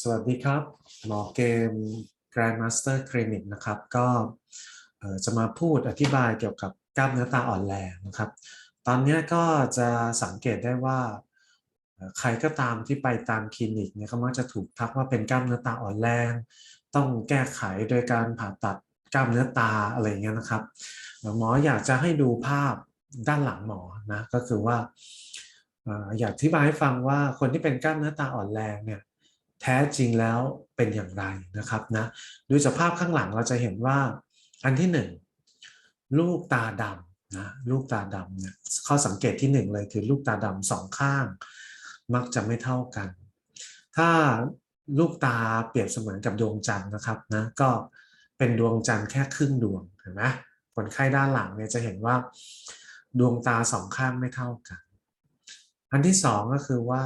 สวัสดีครับ หมอเกม Grandmaster Clinic นะครับ ก็จะมาพูดอธิบายเกี่ยวกับกล้ามเนื้อตาอ่อนแรงนะครับ ตอนนี้ก็จะสังเกตได้ว่า ใครก็ตามที่ไปตามคลินิกเนี่ยก็มักจะถูกทักว่าเป็นกล้ามเนื้อตาอ่อนแรง ต้องแก้ไขโดยการผ่าตัดกล้ามเนื้อตาอะไรเงี้ยนะครับ หมออยากจะให้ดูภาพด้านหลังหมอนะ ก็คือว่า อยากอธิบายให้ฟังว่าคนที่เป็นกล้ามเนื้อตาอ่อนแรงเนี่ยแท้จริงแล้วเป็นอย่างไรนะครับนะดูจากภาพข้างหลังเราจะเห็นว่าอันที่หนึ่งลูกตาดำนะลูกตาดำเนี่ยข้อสังเกตที่หนึ่งเลยคือลูกตาดำสองข้าง มักจะไม่เท่ากัน ถ้าลูกตาเปรียบเสมือนกับดวงจันทร์นะครับนะก็เป็นดวงจันทร์แค่ครึ่งดวงเห็นไหมคนไข้ด้านหลังเนี่ยจะเห็นว่า ดวงตาสองข้างไม่เท่ากัน อันที่สองก็คือว่า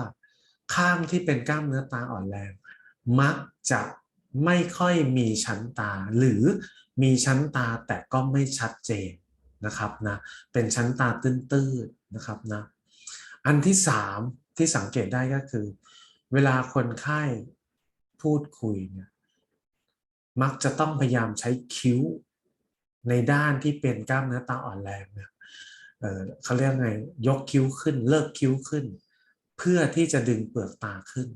ข้างที่เป็นกล้ามเนื้อตาอ่อนแรง มักจะไม่ค่อยมีชั้นตา หรือมีชั้นตาแต่ก็ไม่ชัดเจนนะครับนะเป็นชั้นตาตื้นๆนะครับนะอันที่สามที่สังเกตได้ก็คือ เวลาคนไข้พูดคุยเนี่ยมักจะต้องพยายามใช้คิ้วในด้านที่เป็นกล้ามเนื้อตาอ่อนแรงเนี่ย เขาเรียกไงยกคิ้วขึ้น เลิกคิ้วขึ้น เพื่อที่จะดึงเปลือกตาขึ้น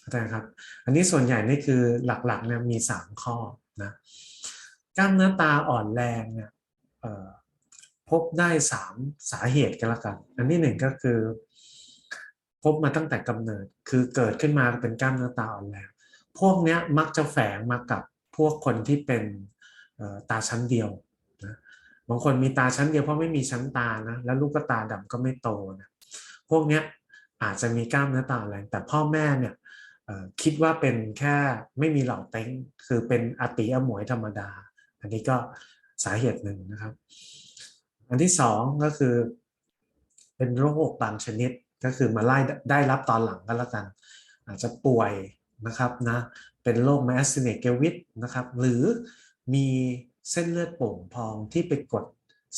เข้าใจครับ อันนี้ส่วนใหญ่นี่คือหลักๆเนี่ยมี 3 ข้อนะกล้ามเนื้อตาอ่อนแรงเนี่ยพบได้ 3 สาเหตุกันละกัน อันที่หนึ่งก็คือ พบมาตั้งแต่กำเนิดคือเกิดขึ้นมาเป็นกล้ามเนื้อตาอ่อนแรงพวกเนี้ยมักจะแฝงมากับพวกคนที่เป็นตาชั้นเดียว บางคนมีตาชั้นเดียวเพราะไม่มีชั้นตานะแล้วลูกตาดำก็ไม่โตนะพวกเนี้ยอาจจะมีกล้ามเนื้อตาแรงแต่พ่อแม่เนี่ยคิดว่าเป็นแค่ไม่มีเหล่าเต้งคือเป็นอติอหมวยธรรมดา อันนี้ก็สาเหตุหนึ่งนะครับ อันที่สองก็คือ เป็นโรคบางชนิดก็คือมาไล่ได้รับตอนหลังก็แล้วกัน อาจจะป่วยนะครับนะเป็นโรคแมสซิเนเกวิตนะครับ หรือมี เส้นเลือดโป่งพองที่ไปกด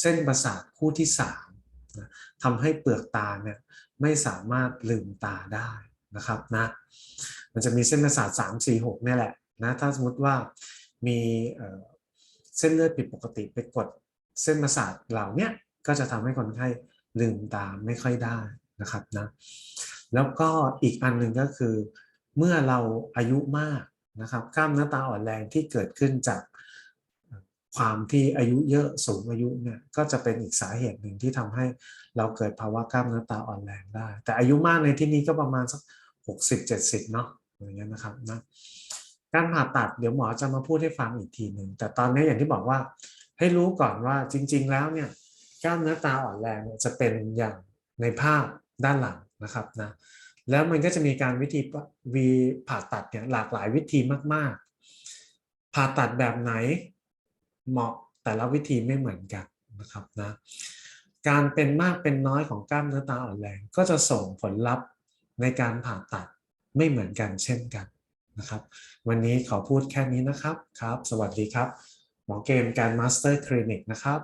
เส้นประสาทคู่ที่3นะทำให้เปลือกตาเนี่ยไม่สามารถลืมตาได้นะครับนะมันจะมีเส้นประสาท3 4 6เนี่ยแหละนะถ้าสมมติว่ามีเส้นเลือดผิดปกติไปกดเส้นประสาทเหล่านี้ก็จะทำให้คนไข้ลืมตาไม่ค่อยได้นะครับนะแล้วก็อีกอันหนึ่งก็คือ เมื่อเราอายุมากนะครับกล้ามเนื้อตาอ่อนแรงที่เกิดขึ้นจาก ความที่อายุเยอะสูงอายุเนี่ยก็จะเป็นอีกสาเหตุหนึ่งที่ทำให้เราเกิดภาวะกล้ามเนื้อตาอ่อนแรงได้ แต่อายุมากในที่นี้ก็ประมาณสัก 60-70 เนาะอย่างเงี้ยนะครับนะการผ่าตัดเดี๋ยวหมอจะมาพูดให้ฟังอีกทีหนึ่งแต่ตอนนี้อย่างที่บอกว่าให้รู้ก่อนว่าจริง ๆ แล้วเนี่ยกล้ามเนื้อตาอ่อนแรงจะเป็นอย่างในภาพด้านหลังนะครับนะแล้วมันก็จะมีการวิธีวีผ่าตัดเนี่ยหลากหลายวิธีมาก ๆ ผ่าตัดแบบไหน เหมาะแต่ละวิธีไม่เหมือนกันนะครับนะการเป็นมากเป็นน้อยของกล้ามเนื้อตาอ่อนแรงก็จะส่งผลลัพธ์ในการผ่าตัดไม่เหมือนกันเช่นกันนะครับ วันนี้ขอพูดแค่นี้นะครับครับ สวัสดีครับ หมอเกมการมาสเตอร์คลินิกนะครับ